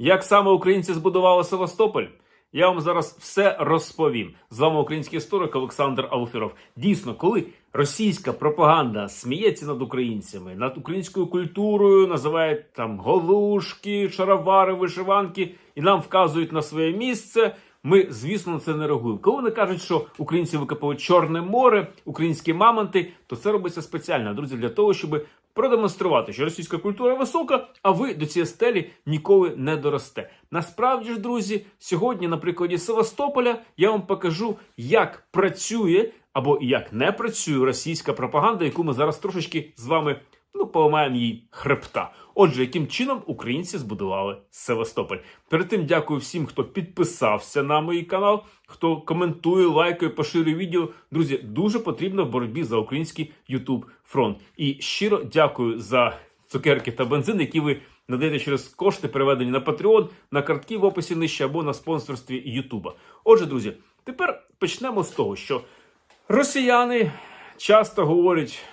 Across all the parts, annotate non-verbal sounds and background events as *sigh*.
Як саме українці збудували Севастополь? Я вам зараз все розповім. З вами український історик Олександр Алфіров. Дійсно, коли російська пропаганда сміється над українцями, над українською культурою, називає там голушки, шаровари, вишиванки і нам вказують на своє місце. Ми, звісно, на це не реагуємо. Коли вони кажуть, що українці викопали Чорне море, українські мамонти, то це робиться спеціально, друзі, для того, щоб продемонструвати, що російська культура висока, а ви до цієї стелі ніколи не доросте. Насправді ж, друзі, сьогодні, на прикладі Севастополя, я вам покажу, як працює або як не працює російська пропаганда, яку ми зараз трошечки з вами ну поламаємо їй хребта. Отже, яким чином українці збудували Севастополь? Перед тим дякую всім, хто підписався на мій канал, хто коментує, лайкає, поширює відео. Друзі, дуже потрібно в боротьбі за український YouTube фронт. І щиро дякую за цукерки та бензин, які ви надаєте через кошти, переведені на Patreon, на картки в описі нижче або на спонсорстві Ютуба. Отже, друзі, тепер почнемо з того, що росіяни часто говорять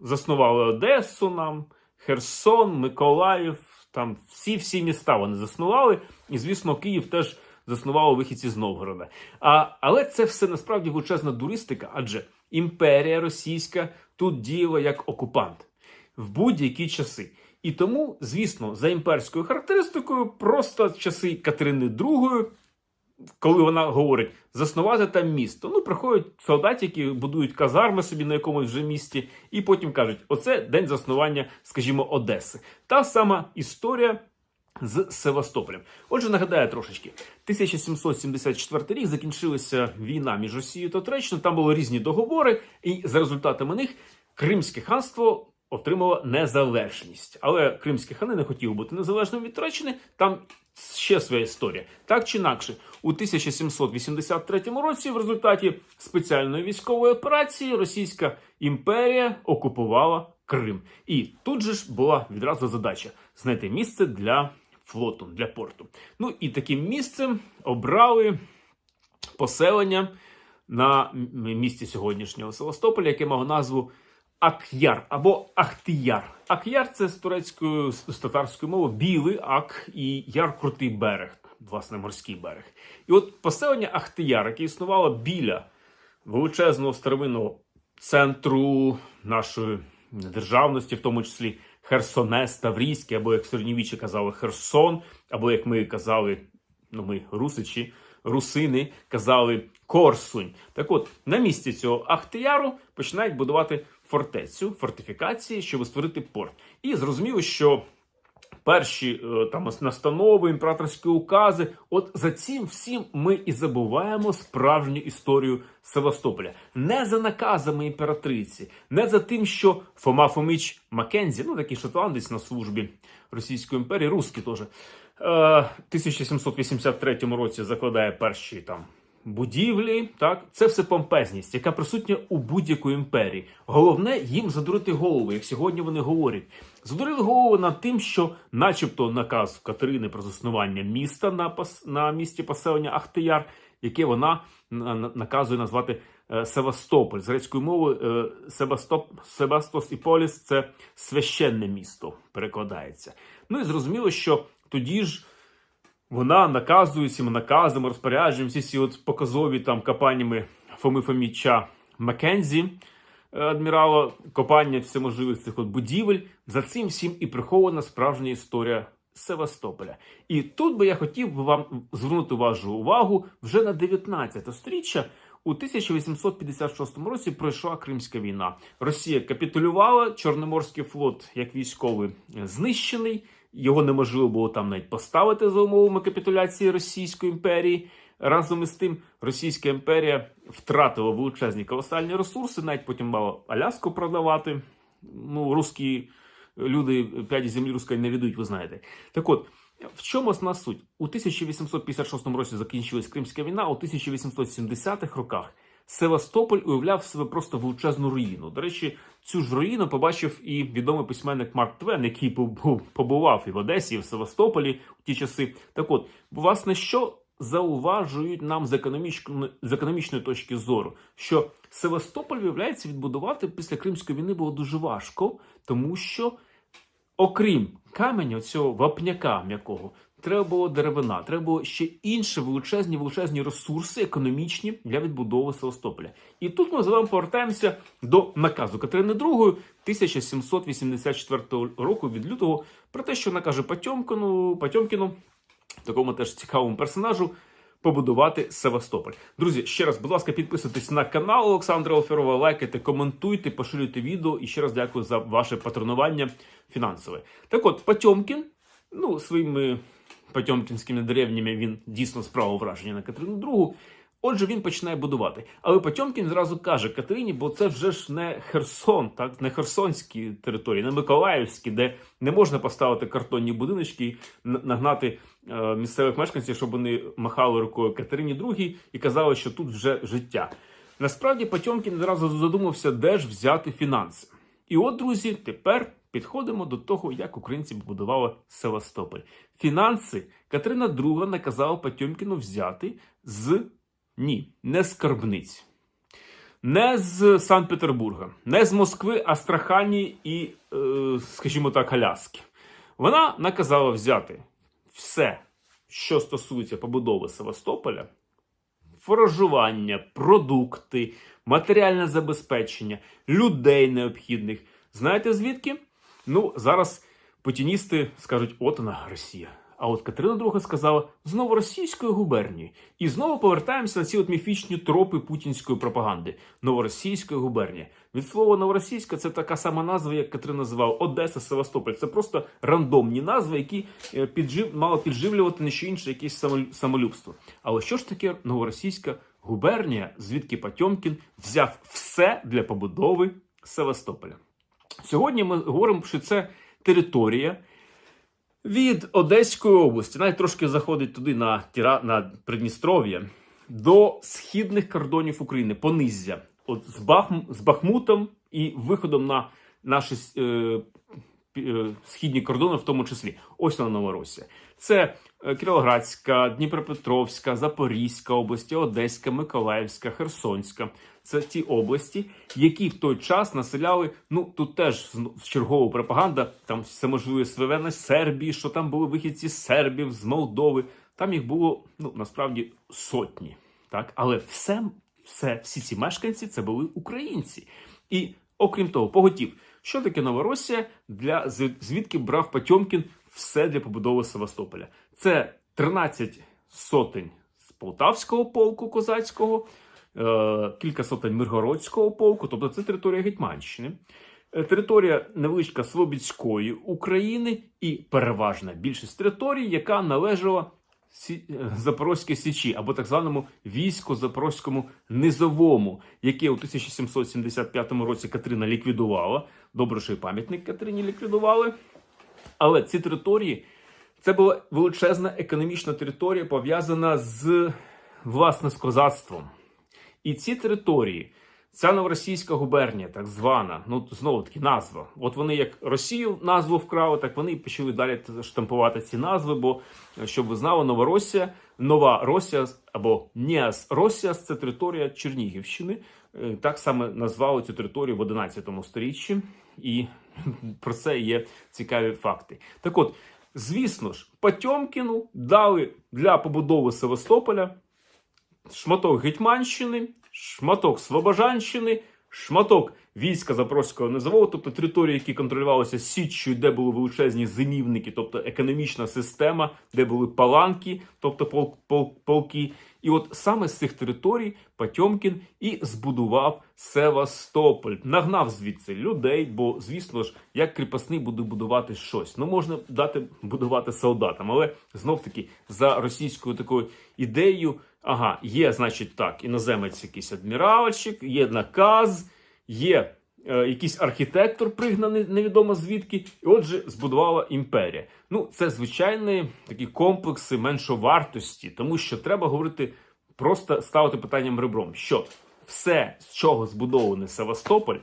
заснували Одесу нам, Херсон, Миколаїв. Там всі всі міста вони заснували. І, звісно, Київ теж заснували вихідці з Новгорода. А, але це все насправді величезна дуристика, адже імперія російська тут діяла як окупант в будь-які часи. І тому, звісно, за імперською характеристикою, просто часи Катерини II, коли вона говорить заснувати там місто. Ну, приходять солдатики, будують казарми собі на якомусь вже місті, і потім кажуть: оце день заснування, скажімо, Одеси. Та сама історія. З Севастополем. Отже, нагадаю трошечки: 1774 рік закінчилася війна між Росією та Туреччиною. Там були різні договори, і за результатами них Кримське ханство отримало незалежність. Але кримські хани не хотіли бути незалежним від Туреччини. Там ще своя історія. Так чи інакше, у 1783 році, в результаті спеціальної військової операції, Російська імперія окупувала Крим. І тут же ж була відразу задача знайти місце для флоту, для порту. Ну і таким місцем обрали поселення на місці сьогоднішнього Севастополя, яке мало назву Ак'яр або Ахтияр. Ак'яр це з турецькою з татарської мови білий ак і яр крутий берег, власне, морський берег. І от поселення Ахтияр, яке існувало біля величезного старовинного центру нашої державності, в тому числі Херсонес, Таврійський, або як в казали Херсон, або як ми казали, ну ми русичі, русини казали Корсунь. Так от, на місці цього Ахтияру починають будувати фортецю, фортифікації, щоб створити порт. І зрозуміло, що перші е, там настанови, імператорські укази. От за цим всім ми і забуваємо справжню історію Севастополя. Не за наказами імператриці, не за тим, що Фома Фомич Маккензі, ну такий шотландець на службі Російської імперії, русський теж. е, 1783 році закладає перші там будівлі. Так, це все помпезність, яка присутня у будь-якої імперії. Головне їм задурити голову, як сьогодні вони говорять. Задурили голову над тим, що, начебто, наказ Катерини про заснування міста на пос... на місці поселення Ахтияр, яке вона на- на- наказує назвати е, Севастополь з грецької мови е, Себастоп... Себастос і Поліс це священне місто, перекладається. Ну і зрозуміло, що тоді ж вона наказує цими наказами, розпорядженням, всі ці от показові там копаннями Фоми Фоміча Маккензі, е, адмірала, копання всеможливих цих от будівель. За цим всім і прихована справжня історія Севастополя. І тут би я хотів вам звернути вашу увагу вже на 19 сторіччя. У 1856 році пройшла Кримська війна. Росія капітулювала, Чорноморський флот як військовий е, знищений. Його неможливо було там навіть поставити за умовами капітуляції Російської імперії. Разом із тим, Російська імперія втратила величезні колосальні ресурси, навіть потім мала Аляску продавати. Ну, русські люди п'ять землі руської не віддають, ви знаєте. Так от, в чому основна суть? У 1856 році закінчилась Кримська війна, у 1870-х роках Севастополь уявляв себе просто величезну руїну. До речі, цю ж руїну побачив і відомий письменник Марк Твен, який побував і в Одесі, і в Севастополі в ті часи. Так от, власне, що зауважують нам з економічної, з економічної точки зору, що Севастополь, виявляється, відбудувати після Кримської війни було дуже важко, тому що окрім каменя, цього вапняка м'якого, треба було деревина, треба було ще інші величезні величезні ресурси економічні для відбудови Севастополя. І тут ми з вами повертаємося до наказу Катерини II 1784 року від лютого про те, що накаже Потьомкіну, Потьомкіну, такому теж цікавому персонажу. Побудувати Севастополь. Друзі, ще раз, будь ласка, підписуйтесь на канал Олександра Офірова, лайкайте, коментуйте, поширюйте відео. І ще раз дякую за ваше патронування фінансове. Так от, Потьомкін, ну, своїми потьомкінськими деревнями він дійсно справив враження на Катерину II. Отже, він починає будувати. Але Потьомкін зразу каже Катерині, бо це вже ж не Херсон, так не Херсонські території, не Миколаївські, де не можна поставити картонні будиночки, і нагнати е, місцевих мешканців, щоб вони махали рукою Катерині II і казали, що тут вже життя. Насправді Потьомкін зразу задумався, де ж взяти фінанси. І от, друзі, тепер підходимо до того, як українці побудували Севастополь. Фінанси Катерина II наказала Потьомкіну взяти з ні, не з скарбниць, не з Санкт-Петербурга, не з Москви, Астрахані і, е, скажімо так, Аляски. Вона наказала взяти все, що стосується побудови Севастополя, форажування, продукти, матеріальне забезпечення, людей необхідних. Знаєте звідки? Ну, зараз путіністи скажуть, от вона Росія. А от Катерина II сказала з новоросійської губернії. І знову повертаємося на ці от міфічні тропи путінської пропаганди. Новоросійська губернія. Від слова новоросійська це така сама назва, як Катерина називала Одеса, Севастополь. Це просто рандомні назви, які е, піджив, мало підживлювати не що інше якесь самолюбство. Але що ж таке новоросійська губернія, звідки Потьомкін взяв все для побудови Севастополя? Сьогодні ми говоримо, що це територія від Одеської області, навіть трошки заходить туди на Тіра на Придністров'я, до східних кордонів України, понизя, от з, Бахм, з Бахмутом і виходом на наші е, е, східні кордони, в тому числі. Ось вона Новоросія. Це е, Кіровоградська, Дніпропетровська, Запорізька області, Одеська, Миколаївська, Херсонська. Це ті області, які в той час населяли. Ну тут теж чергова пропаганда. Там все можливе свивена Сербії, що там були вихідці з Сербів, з Молдови. Там їх було ну насправді сотні. Так, але все, все, всі ці мешканці це були українці. І окрім того, поготів, що таке Новоросія, для зв- звідки брав Потьомкін все для побудови Севастополя. Це 13 сотень з Полтавського полку козацького, кілька сотень Миргородського полку, тобто це територія Гетьманщини. Е, Територія невеличка Слобідської України і переважна більшість територій, яка належала е, Запорозькій Січі або так званому військо-запорозькому низовому, яке у 1775 році Катерина ліквідувала. Добре, що і пам'ятник Катерині ліквідували. Але ці території це була величезна економічна територія, пов'язана з власне з козацтвом. І ці території, ця новоросійська губернія, так звана, ну знову таки назва. От вони як Росію назву вкрали, так вони і почали далі штампувати ці назви. Бо е, щоб ви знали, Новоросія, Нова Росія або Ніас Росія це територія Чернігівщини. Е, Так саме назвали цю територію в 11 сторіччі, і *laughs* про це є цікаві факти. Так от, звісно ж, Потьомкіну дали для побудови Севастополя шматок Гетьманщини, шматок Слобожанщини, шматок війська Запорозького низового, тобто території, які контролювалися Січчю, де були величезні зимівники, тобто економічна система, де були паланки, тобто пол- пол- полки. І от саме з цих територій Потьомкін і збудував Севастополь, нагнав звідси людей, бо звісно ж, як кріпосний буде будувати щось. Ну можна дати будувати солдатам, але знов таки за російською такою ідеєю. Ага, є, значить, так, іноземець, якийсь адміральчик, є наказ, є е, якийсь архітектор, пригнаний невідомо звідки, і отже, збудувала імперія. Ну, це звичайні такі комплекси меншовартості, тому що треба говорити, просто ставити питанням ребром, що все, з чого збудований Севастополь,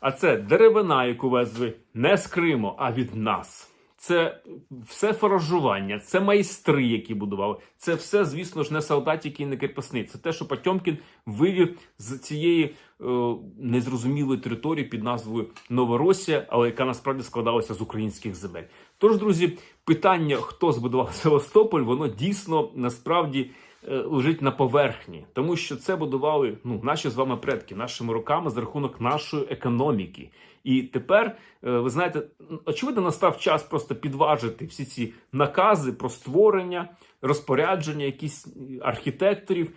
а це деревина, яку везли не з Криму, а від нас. Це все форажування, це майстри, які будували. Це все, звісно ж, не солдатики і не кріпосні. Це те, що Потьомкін вивів з цієї е, незрозумілої території під назвою Новоросія, але яка насправді складалася з українських земель. Тож, друзі, питання, хто збудував *laughs* Севастополь, воно дійсно насправді лежить на поверхні, тому що це будували ну, наші з вами предки, нашими руками за рахунок нашої економіки. І тепер, е, ви знаєте, очевидно, настав час просто підважити всі ці накази про створення, розпорядження, якісь архітекторів.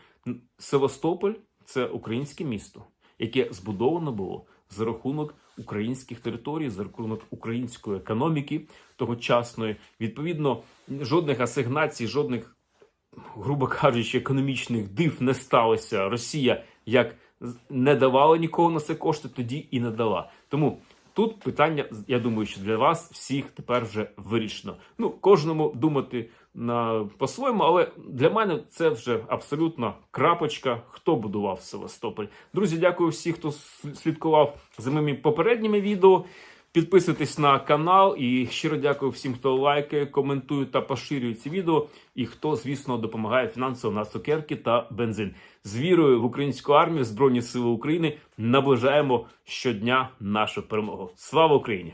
Севастополь це українське місто, яке збудовано було за рахунок українських територій, за рахунок української економіки тогочасної. Відповідно, жодних асигнацій, жодних, грубо кажучи, економічних див не сталося. Росія як не давала нікого на це кошти, тоді і не дала. Тому тут питання, я думаю, що для вас всіх тепер вже вирішено. Ну, кожному думати на по-своєму, але для мене це вже абсолютно крапочка, хто будував Севастополь. Друзі, дякую всім, хто слідкував за моїми попередніми відео. Підписуйтесь на канал і щиро дякую всім, хто лайкає, коментує та поширює ці відео, і хто, звісно, допомагає фінансово на цукерки та бензин. З вірою в українську армію, Збройні Сили України наближаємо щодня нашу перемогу. Слава Україні!